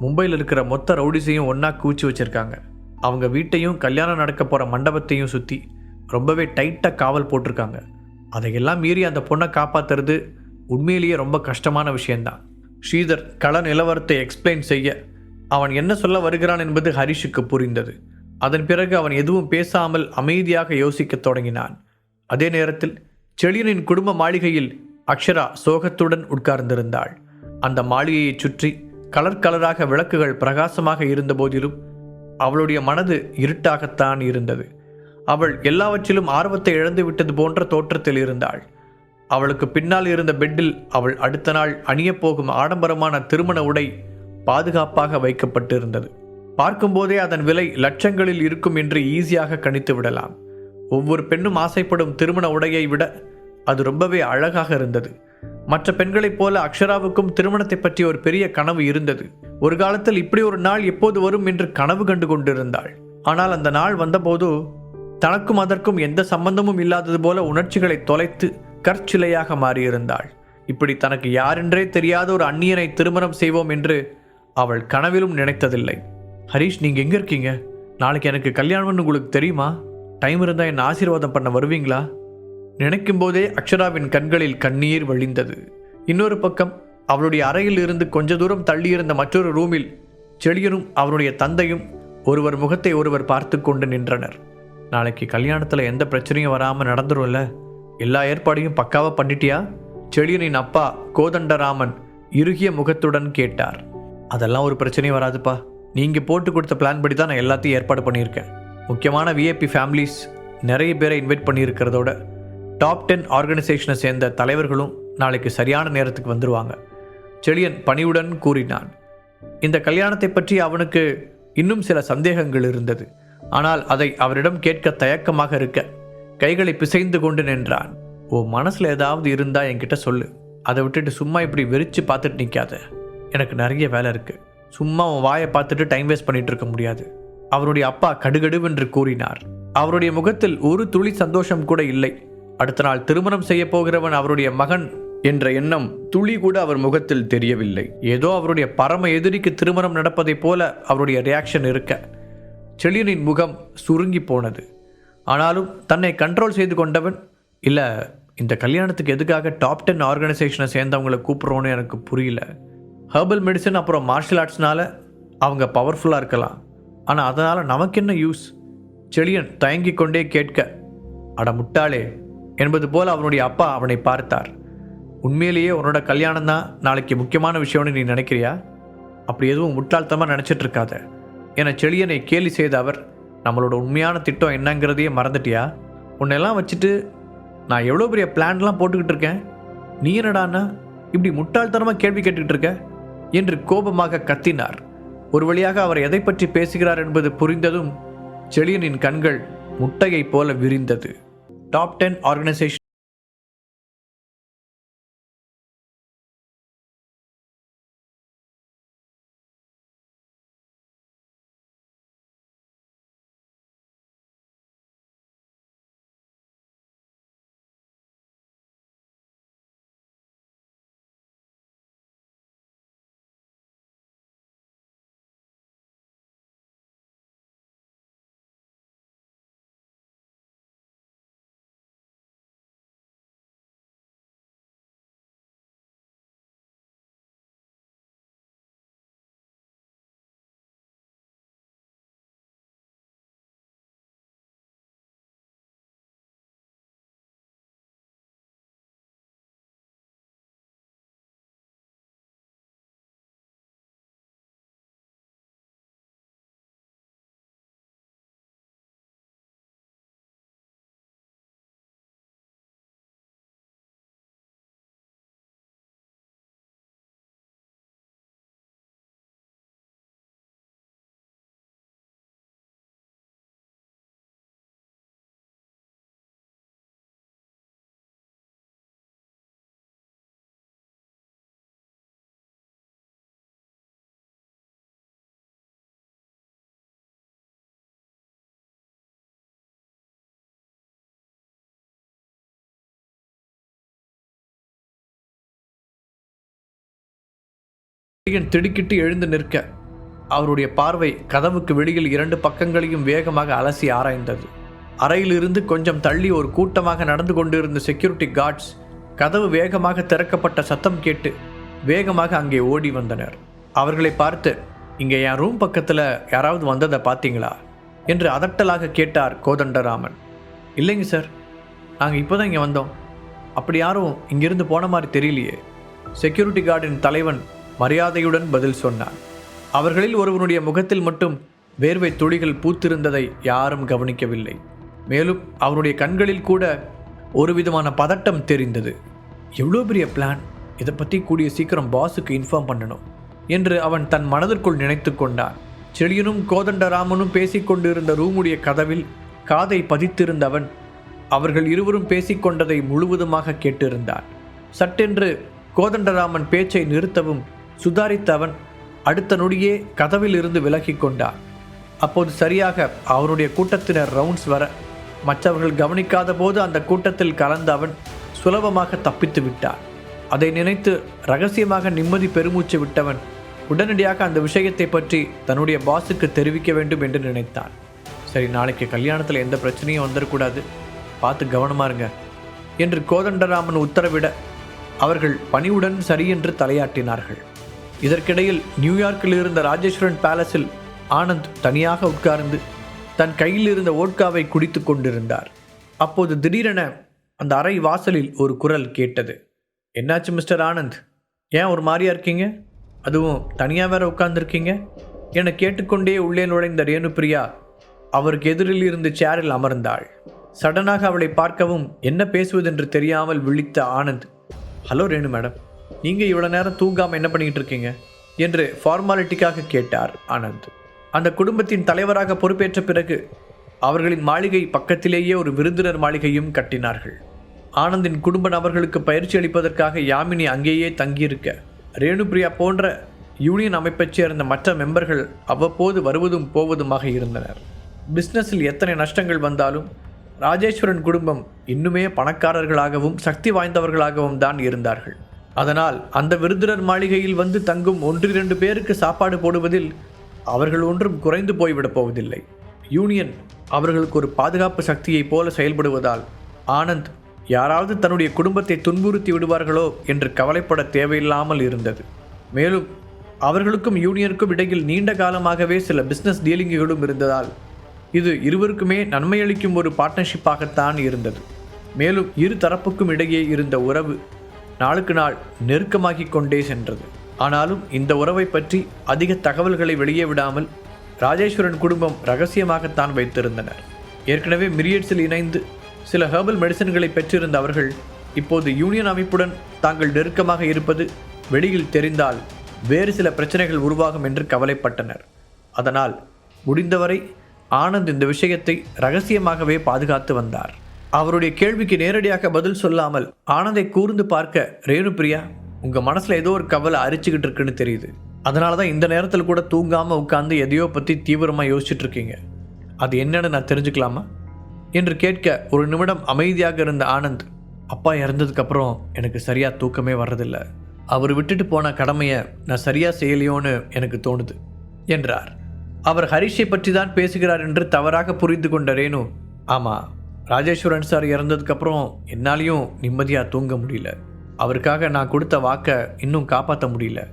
மும்பையில் இருக்கிற மொத்த ரவுடிஸையும் ஒன்றா கூச்சி வச்சுருக்காங்க. அவங்க வீட்டையும் கல்யாணம் நடக்க போகிற மண்டபத்தையும் சுற்றி ரொம்பவே டைட்டாக காவல் போட்டிருக்காங்க. அதையெல்லாம் மீறி அந்த பொண்ணை காப்பாற்றுறது உண்மையிலேயே ரொம்ப கஷ்டமான விஷயந்தான் ஸ்ரீதர் கள நிலவரத்தை எக்ஸ்பிளைன் செய்ய அவன் என்ன சொல்ல வருகிறான் என்பது ஹரிஷுக்கு புரிந்தது. அதன் பிறகு அவன் எதுவும் பேசாமல் அமைதியாக யோசிக்கத் தொடங்கினான். அதே நேரத்தில் செழியனின் குடும்ப மாளிகையில் அக்ஷரா சோகத்துடன் உட்கார்ந்திருந்தாள். அந்த மாளிகையைச் சுற்றி கலர் கலராக விளக்குகள் பிரகாசமாக இருந்த போதிலும் அவளுடைய மனது இருட்டாகத்தான் இருந்தது. அவள் எல்லாவற்றிலும் ஆர்வத்தை இழந்து விட்டது போன்ற தோற்றத்தில் இருந்தாள். அவளுக்கு பின்னால் இருந்த பெட்டில் அவள் அடுத்த நாள் அணியப் போகும் ஆடம்பரமான திருமண உடை பாதுகாப்பாக வைக்கப்பட்டிருந்தது. பார்க்கும்போதே அதன் விலை லட்சங்களில் இருக்கும் என்று ஈஸியாக கணித்து விடலாம். ஒவ்வொரு பெண்ணும் ஆசைப்படும் திருமண உடையை விட அது ரொம்பவே அழகாக இருந்தது. மற்ற பெண்களைப் போல அக்ஷராவுக்கும் திருமணத்தை பற்றி ஒரு பெரிய கனவு இருந்தது. ஒரு காலத்தில் இப்படி ஒரு நாள் எப்போது வரும் என்று கனவு கண்டு கொண்டிருந்தாள். ஆனால் அந்த நாள் வந்தபோது தனக்கும் அதற்கும் எந்த சம்பந்தமும் இல்லாதது போல உணர்ச்சிகளை தொலைத்து கற்சிலையாக மாறியிருந்தாள். இப்படி தனக்கு யாரென்றே தெரியாத ஒரு அந்நியனை திருமணம் செய்வோம் என்று அவள் கனவிலும் நினைத்ததில்லை. ஹரீஷ் நீங்கள் எங்கே இருக்கீங்க? நாளைக்கு எனக்கு கல்யாணம்னு உங்களுக்கு தெரியுமா? டைம் இருந்தால் என்ன ஆசீர்வாதம் பண்ண வருவீங்களா? நினைக்கும் போதே அக்ஷராவின் கண்களில் கண்ணீர் வழிந்தது. இன்னொரு பக்கம் அவளுடைய அறையில் இருந்து கொஞ்ச தூரம் தள்ளியிருந்த மற்றொரு ரூமில் செழியனும் அவனுடைய தந்தையும் ஒருவர் முகத்தை ஒருவர் பார்த்து கொண்டு நின்றனர். நாளைக்கு கல்யாணத்தில் எந்த பிரச்சனையும் வராமல் நடந்துரும்ல? எல்லா ஏற்பாடையும் பக்காவாக பண்ணிட்டியா? செழியனின் அப்பா கோதண்டராமன் இறுகிய முகத்துடன் கேட்டார். அதெல்லாம் ஒரு பிரச்சனையும் வராதுப்பா. நீங்கள் போட்டு கொடுத்த பிளான் படி தான் நான் எல்லாத்தையும் ஏற்பாடு பண்ணியிருக்கேன். முக்கியமான விஐபி ஃபேமிலிஸ் நிறைய பேரை இன்வைட் பண்ணியிருக்கிறதோட டாப் டென் ஆர்கனைசேஷனை சேர்ந்த தலைவர்களும் நாளைக்கு சரியான நேரத்துக்கு வந்துருவாங்க. செழியன் பணிவுடன் கூறினான். இந்த கல்யாணத்தை பற்றி அவனுக்கு இன்னும் சில சந்தேகங்கள் இருந்தது. ஆனால் அதை அவரிடம் கேட்க தயக்கமாக இருக்க கைகளை பிசைந்து கொண்டு நின்றான். ஓ மனசில் ஏதாவது இருந்தா என்கிட்ட சொல்லு. அதை விட்டுட்டு சும்மா இப்படி வெறிச்சு பார்த்துட்டு நிற்காத எனக்கு நிறைய வேலை இருக்குது சும்மா உன் வாயை பார்த்துட்டு டைம் வேஸ்ட் பண்ணிட்டு இருக்க முடியாது. அவருடைய அப்பா கடுகடுவென்று கூறினார். அவருடைய முகத்தில் ஒரு துளி சந்தோஷம் கூட இல்லை. அடுத்த நாள் திருமணம் செய்ய போகிறவன் அவருடைய மகன் என்ற எண்ணம் துளி கூட அவர் முகத்தில் தெரியவில்லை. ஏதோ அவருடைய பரம எதிரிக்கு திருமணம் நடப்பதைப் போல அவருடைய ரியாக்ஷன் இருக்க. செழியனின் முகம் சுருங்கி போனது. ஆனாலும் தன்னை கண்ட்ரோல் செய்து கொண்டவன் இல்லை இந்த கல்யாணத்துக்கு எதுக்காக டாப் டென் ஆர்கனைசேஷனை சேர்ந்தவங்களை கூப்பிட்றோன்னு எனக்கு புரியல. ஹெர்பல் மெடிசன் அப்புறம் மார்ஷியல் ஆர்ட்ஸ்னால அவங்க பவர்ஃபுல்லாக இருக்கலாம். ஆனால் அதனால் நமக்கு என்ன யூஸ் செழியன் தயங்கிக் கொண்டே கேட்க அட முட்டாளே என்பது போல அவனுடைய அப்பா அவனை பார்த்தார். உண்மையிலேயே உன்னோட கல்யாணம் தான் நாளைக்கு முக்கியமான விஷயம்னு நீ நினைக்கிறியா? அப்படி எதுவும் முட்டாள்தனமாக நினச்சிட்டு இருக்காத என செழியனை கேலி செய்த அவர் நம்மளோட உண்மையான திட்டம் என்னங்கிறதையே மறந்துட்டியா? உன்னெல்லாம் வச்சுட்டு நான் எவ்வளோ பெரிய பிளான்லாம் போட்டுக்கிட்டு இருக்கேன்? நீ என்னடாண்ணா இப்படி முட்டாள்தனமாக கேள்வி கேட்டுக்கிட்டு இருக்க? என்று கோபமாக கத்தினார். ஒரு வழியாக அவர் எதை பற்றி பேசுகிறார் என்பது புரிந்ததும் செழியனின் கண்கள் முட்டையைப் போல விரிந்தது. டாப் டென் ஆர்கனைசேஷன் செழியன் திடுக்கிட்டு எழுந்து நிற்க. அவருடைய பார்வை கதவுக்கு வெளியில் இரண்டு பக்கங்களையும் வேகமாக அலசி ஆராய்ந்தது. அறையிலிருந்து கொஞ்சம் தள்ளி ஒரு கூட்டமாக நடந்து கொண்டிருந்த செக்யூரிட்டி கார்ட்ஸ் கதவு வேகமாக திறக்கப்பட்ட சத்தம் கேட்டு வேகமாக அங்கே ஓடி வந்தனர். அவர்களை பார்த்து இங்கே என் ரூம் பக்கத்தில் யாராவது வந்ததை பார்த்தீங்களா? என்று அதட்டலாக கேட்டார் கோதண்டராமன். இல்லைங்க சார் நாங்கள் இப்போ தான் இங்கே வந்தோம். அப்படி யாரும் இங்கிருந்து போன மாதிரி தெரியலையே. செக்யூரிட்டி கார்டின் தலைவன் மரியாதையுடன் பதில் சொன்னான் அவர்களில் ஒருவனுடைய முகத்தில் மட்டும் வேர்வை துளிகள் பூத்திருந்ததை யாரும் கவனிக்கவில்லை. மேலும் அவனுடைய கண்களில் கூட ஒரு விதமான பதட்டம் தெரிந்தது. எவ்வளோ பெரிய பிளான் இதை பற்றி கூடிய சீக்கிரம் பாஸுக்கு இன்ஃபார்ம் பண்ணணும் என்று அவன் தன் மனதிற்குள் நினைத்து கொண்டான். செழியனும் கோதண்டராமனும் பேசிக்கொண்டிருந்த ரூமுடைய கதவில் காதை பதித்திருந்தவன் அவர்கள் இருவரும் பேசிக்கொண்டதை முழுவதுமாக கேட்டிருந்தான் சட்டென்று கோதண்டராமன் பேச்சை நிறுத்தவும் சுதாரித்தவன் அடுத்த நொடியே கதவில் இருந்து விலகி கொண்டான் அப்போது சரியாக அவனுடைய கூட்டத்தினர் ரவுண்ட்ஸ் வர மற்றவர்கள் கவனிக்காத போது அந்த கூட்டத்தில் கலந்த அவன் சுலபமாக தப்பித்து விட்டான். அதை நினைத்து ரகசியமாக நிம்மதி பெருமூச்சு விட்டவன் உடனடியாக அந்த விஷயத்தை பற்றி தன்னுடைய பாஸுக்கு தெரிவிக்க வேண்டும் என்று நினைத்தான். சரி நாளைக்கு கல்யாணத்தில் எந்த பிரச்சனையும் வந்துடக்கூடாது பார்த்து கவனமாக இருங்க என்று கோதண்டராமன் உத்தரவிட அவர்கள் பணிவுடன் சரியென்று தலையாட்டினார்கள். இதற்கிடையில் நியூயார்க்கில் இருந்த ராஜேஸ்வரன் பேலஸில் ஆனந்த் தனியாக உட்கார்ந்து தன் கையில் இருந்த ஓட்காவை குடித்து கொண்டிருந்தார். அப்போது திடீரென அந்த அறை வாசலில் ஒரு குரல் கேட்டது. என்னாச்சு மிஸ்டர் ஆனந்த்? ஏன் ஒரு மாதிரியா இருக்கீங்க? அதுவும் தனியாக வேற உட்கார்ந்துருக்கீங்க? என கேட்டுக்கொண்டே உள்ளே நுழைந்த ரேணுபிரியா அவருக்கு எதிரில் இருந்து சேரில் அமர்ந்தாள். சடனாக அவளை பார்க்கவும் என்ன பேசுவதென்று தெரியாமல் விழித்த ஆனந்த் ஹலோ ரேணு மேடம் நீங்கள் இவ்வளோ நேரம் தூங்காமல் என்ன பண்ணிக்கிட்டு இருக்கீங்க? என்று ஃபார்மாலிட்டிக்காக கேட்டார் ஆனந்த். அந்த குடும்பத்தின் தலைவராக பொறுப்பேற்ற பிறகு அவர்களின் மாளிகை பக்கத்திலேயே ஒரு விருந்தினர் மாளிகையும் கட்டினார்கள். ஆனந்தின் குடும்ப நபர்களுக்கு பயிற்சி அளிப்பதற்காக யாமினி அங்கேயே தங்கியிருக்க ரேணுபிரியா போன்ற யூனியன் அமைப்பைச் சேர்ந்த மற்ற மெம்பர்கள் அவ்வப்போது வருவதும் போவதுமாக இருந்தனர். பிஸ்னஸில் எத்தனை நஷ்டங்கள் வந்தாலும் ராஜேஸ்வரன் குடும்பம் இன்னுமே பணக்காரர்களாகவும் சக்தி வாய்ந்தவர்களாகவும் தான் இருந்தார்கள். அதனால் அந்த விருந்தினர் மாளிகையில் வந்து தங்கும் ஒன்றிரண்டு பேருக்கு சாப்பாடு போடுவதில் அவர்கள் ஒன்றும் குறைந்து போய்விடப் போவதில்லை. யூனியன் அவர்களுக்கு ஒரு பாதுகாப்பு சக்தியைப் போல செயல்படுவதால் ஆனந்த் யாராவது தன்னுடைய குடும்பத்தை துன்புறுத்தி விடுவார்களோ என்று கவலைப்பட தேவையில்லாமல் இருந்தது. மேலும் அவர்களுக்கும் யூனியனுக்கும் இடையில் நீண்ட காலமாகவே சில பிஸ்னஸ் டீலிங்குகளும் இருந்ததால் இது இருவருக்குமே நன்மையளிக்கும் ஒரு பார்ட்னர்ஷிப்பாகத்தான் இருந்தது. மேலும் இரு தரப்புக்கும் இடையே இருந்த உறவு நாளுக்கு நாள் நெருக்கமாகி கொண்டே சென்றது. ஆனாலும் இந்த உறவை பற்றி அதிக தகவல்களை வெளியே விடாமல் ராஜேஸ்வரன் குடும்பம் ரகசியமாகத்தான் வைத்திருந்தனர். ஏற்கனவே மிரியட்ஸில் இணைந்து சில ஹெர்பல் மெடிசன்களை பெற்றிருந்த அவர்கள் இப்போது யூனியன் அமைப்புடன் தாங்கள் நெருக்கமாக இருப்பது வெளியில் தெரிந்தால் வேறு சில பிரச்சனைகள் உருவாகும் என்று கவலைப்பட்டனர். அதனால் முடிந்தவரை ஆனந்த் இந்த விஷயத்தை ரகசியமாகவே பாதுகாத்து வந்தார். அவருடைய கேள்விக்கு நேரடியாக பதில் சொல்லாமல் ஆனந்தை கூர்ந்து பார்க்க ரேணுபிரியா உங்க மனசுல ஏதோ ஒரு கவலை அரிச்சுக்கிட்டு இருக்குன்னு தெரியுது. அதனால தான் இந்த நேரத்தில் கூட தூங்காம உட்காந்து எதையோ பத்தி தீவிரமா யோசிச்சுட்டு இருக்கீங்க. அது என்னன்னு நான் தெரிஞ்சுக்கலாமா? என்று கேட்க ஒரு நிமிடம் அமைதியாக இருந்த ஆனந்த் அப்பா இறந்ததுக்கப்புறம் எனக்கு சரியா தூக்கமே வர்றதில்ல. அவர் விட்டுட்டு போன கடமையை நான் சரியா செய்யலையோன்னு எனக்கு தோணுது என்றார். அவர் ஹரிஷை பற்றி தான் பேசுகிறார் என்று தவறாக புரிந்து கொண்ட ரேணு ஆமாம் ராஜேஸ்வரன் சார் இறந்ததுக்கப்புறம் என்னாலையும் நிம்மதியாக தூங்க முடியல. அவருக்காக நான் கொடுத்த வாக்கை இன்னும் காப்பாற்ற முடியல.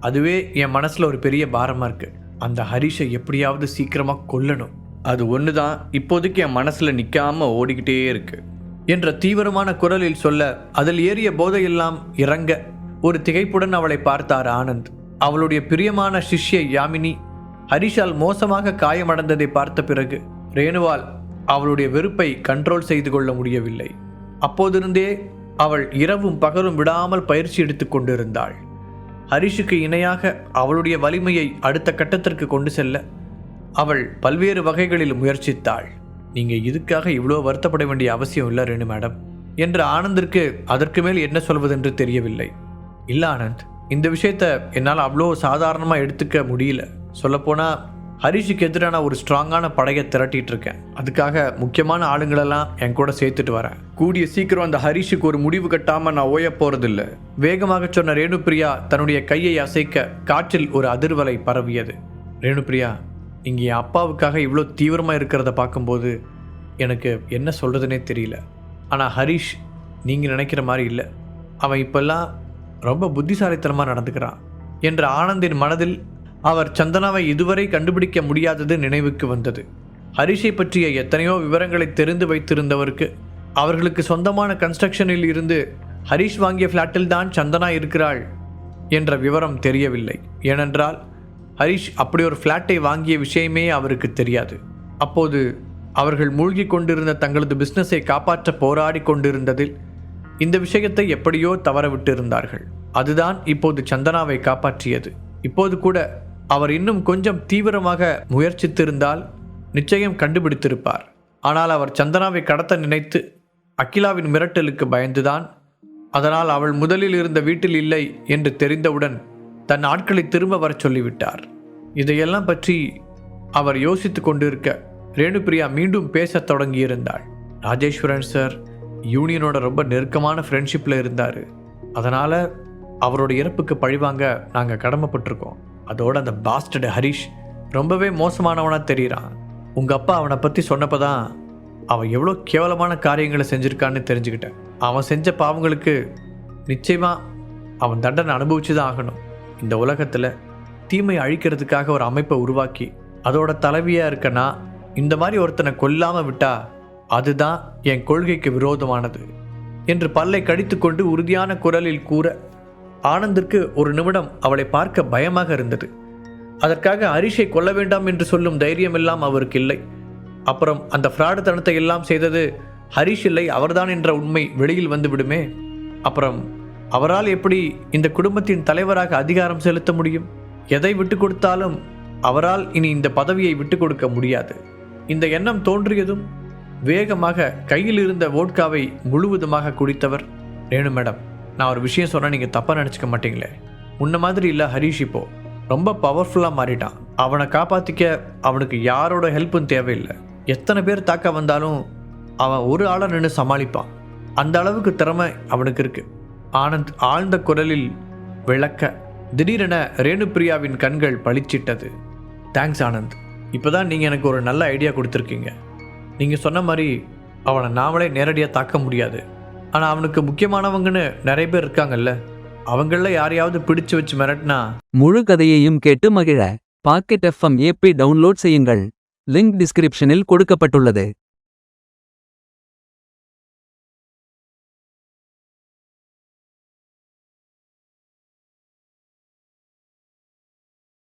அதுவே என் மனசில் ஒரு பெரிய பாரமாக இருக்கு. அந்த ஹரிஷை எப்படியாவது சீக்கிரமாக கொல்லணும். அது ஒன்று தான் இப்போதைக்கு என் மனசில் நிற்காம ஓடிக்கிட்டே இருக்கு. என்ற தீவிரமான குரலில் சொல்ல அதில் ஏறிய போதையெல்லாம் இறங்க ஒரு திகைப்புடன் அவளை பார்த்தார் ஆனந்த். அவளுடைய பிரியமான சிஷ்ய யாமினி ஹரிஷால் மோசமாக காயமடைந்ததை பார்த்த பிறகு ரேணுவால் அவளுடைய வெறுப்பை கண்ட்ரோல் செய்து கொள்ள முடியவில்லை. அப்போதிருந்தே அவள் இரவும் பகலும் விடாமல் பயிற்சி எடுத்து கொண்டிருந்தாள். ஹரிஷுக்கு இணையாக அவளுடைய வலிமையை அடுத்த கட்டத்திற்கு கொண்டு செல்ல அவள் பல்வேறு வகைகளில் முயற்சித்தாள். நீங்கள் இதுக்காக இவ்வளோ வருத்தப்பட வேண்டிய அவசியம் இல்லை ரேணு மேடம் என்று ஆனந்திற்கு அதற்கு மேல் என்ன சொல்வதென்று தெரியவில்லை. இல்ல ஆனந்த் இந்த விஷயத்த என்னால் அவ்வளோ சாதாரணமாக எடுத்துக்க முடியல. சொல்லப்போனால் ஹரிஷுக்கு எதிரான ஒரு ஸ்ட்ராங்கான படையை திரட்டிட்டு இருக்கேன். அதுக்காக முக்கியமான ஆளுங்களெல்லாம் என் கூட சேர்த்துட்டு வரேன். கூடிய சீக்கிரம் அந்த ஹரிஷுக்கு ஒரு முடிவு கட்டாம நான் ஓய போறதில்ல. வேகமாக சொன்ன ரேணுபிரியா தன்னுடைய கையை அசைக்க காற்றில் ஒரு அதிர்வலை பரவியது. ரேணுபிரியா இங்கே என் அப்பாவுக்காக இவ்வளோ தீவிரமாக இருக்கிறத பார்க்கும்போது எனக்கு என்ன சொல்கிறதுனே தெரியல. ஆனால் ஹரிஷ் நீங்கள் நினைக்கிற மாதிரி இல்லை. அவன் இப்போல்லாம் ரொம்ப புத்திசாலித்தனமாக நடந்துக்கிறான். என்ற ஆனந்தின் மனதில் அவர் சந்தனாவை இதுவரை கண்டுபிடிக்க முடியாதது நினைவுக்கு வந்தது. ஹரிஷை பற்றிய எத்தனையோ விவரங்களை தெரிந்து வைத்திருந்தவருக்கு அவர்களுக்கு சொந்தமான கன்ஸ்ட்ரக்ஷனில் இருந்து ஹரிஷ் வாங்கிய ஃப்ளாட்டில் தான் சந்தனா இருக்கிறாள் என்ற விவரம் தெரியவில்லை. ஏனென்றால் ஹரிஷ் அப்படி ஒரு ஃப்ளாட்டை வாங்கிய விஷயமே அவருக்கு தெரியாது. அப்போது அவர்கள் மூழ்கி கொண்டிருந்த தங்களது பிஸ்னஸை காப்பாற்ற போராடி கொண்டிருந்ததில் இந்த விஷயத்தை எப்படியோ தவறவிட்டிருந்தார்கள். அதுதான் இப்போது சந்தனாவை காப்பாற்றியது. இப்போது கூட அவர் இன்னும் கொஞ்சம் தீவிரமாக முயற்சித்திருந்தால் நிச்சயம் கண்டுபிடித்திருப்பார். ஆனால் அவர் சந்தனாவை கடத்த நினைத்து அகிலாவின் மிரட்டலுக்கு பயந்துதான் அதனால் அவள் முதலில் இருந்த வீட்டில் இல்லை என்று தெரிந்தவுடன் தன் ஆட்களை திரும்ப வரச் சொல்லிவிட்டார். இதையெல்லாம் பற்றி அவர் யோசித்து கொண்டிருக்க ரேணுபிரியா மீண்டும் பேசத் தொடங்கியிருந்தாள். ராஜேஸ்வரன் சார் யூனியனோட ரொம்ப நெருக்கமான ஃப்ரெண்ட்ஷிப்பில் இருந்தார். அதனால் அவரோட இறப்புக்கு பழிவாங்க நாங்கள் கடமைப்பட்டிருக்கோம். அதோட அந்த பாஸ்டர்டு ஹரிஷ் ரொம்பவே மோசமானவனாக தெரிகிறான் உங்கள் அப்பா அவனை பற்றி சொன்னப்போ தான் அவன் எவ்வளோ கேவலமான காரியங்களை செஞ்சுருக்கான்னு தெரிஞ்சுக்கிட்டேன். அவன் செஞ்ச பாவங்களுக்கு நிச்சயமாக அவன் தண்டனை அனுபவிச்சு தான் ஆகணும். இந்த உலகத்தில் தீமை அழிக்கிறதுக்காக ஒரு அமைப்பை உருவாக்கி அதோட தலைவியாக இருக்கனா இந்த மாதிரி ஒருத்தனை கொல்லாமல் விட்டா அதுதான் என் கொள்கைக்கு விரோதமானது என்று பல்லை கடித்துக்கொண்டு உறுதியான குரலில் கூற ஆனந்திற்கு ஒரு நிமிடம் அவளை பார்க்க பயமாக இருந்தது. அதற்காக ஹரிஷை கொல்ல வேண்டாம் என்று சொல்லும் தைரியமெல்லாம் அவருக்கு இல்லை. அப்புறம் அந்த ஃப்ராடு தனத்தை எல்லாம் செய்தது ஹரிஷ் இல்லை அவர்தான் என்ற உண்மை வெளியில் வந்து விடுமே. அப்புறம் அவரால் எப்படி இந்த குடும்பத்தின் தலைவராக அதிகாரம் செலுத்த முடியும்? எதை விட்டு கொடுத்தாலும் அவரால் இனி இந்த பதவியை விட்டு கொடுக்க முடியாது. இந்த எண்ணம் தோன்றியதும் வேகமாக கையில் இருந்த வோட்காவை முழுவதுமாக குடித்தவர் ரேணு மேடம் நான் ஒரு விஷயம் சொன்னால் நீங்கள் தப்பாக நினச்சிக்க மாட்டீங்களே. முன்ன மாதிரி இல்லை ஹரிஷ் இப்போ. ரொம்ப பவர்ஃபுல்லாக மாறிட்டான். அவனை காப்பாற்றிக்க அவனுக்கு யாரோட ஹெல்ப்பும் தேவையில்லை. எத்தனை பேர் தாக்க வந்தாலும் அவன் ஒரு ஆளை நின்று சமாளிப்பான். அந்த அளவுக்கு திறமை அவனுக்கு இருக்குது ஆனந்த் ஆழ்ந்த குரலில் விளக்க திடீரென ரேணுபிரியாவின் கண்கள் பளிச்சிட்டது. தேங்க்ஸ் ஆனந்த். இப்போ தான் நீங்கள் எனக்கு ஒரு நல்ல ஐடியா கொடுத்துருக்கீங்க. நீங்கள் சொன்ன மாதிரி அவனை நாமளே நேரடியாக தாக்க முடியாது. ஆனால் அவனுக்கு முக்கியமானவங்கன்னு நிறைய பேர் இருக்காங்கல்ல. அவங்களில் யாரையாவது பிடிச்சு வச்சு மிரட்டினா? முழு கதையையும் கேட்டு மகிழ. பாக்கெட் எஃப்எம் ஏபி டவுன்லோட் செய்யுங்கள். லிங்க் டிஸ்கிரிப்ஷனில் கொடுக்கப்பட்டுள்ளது.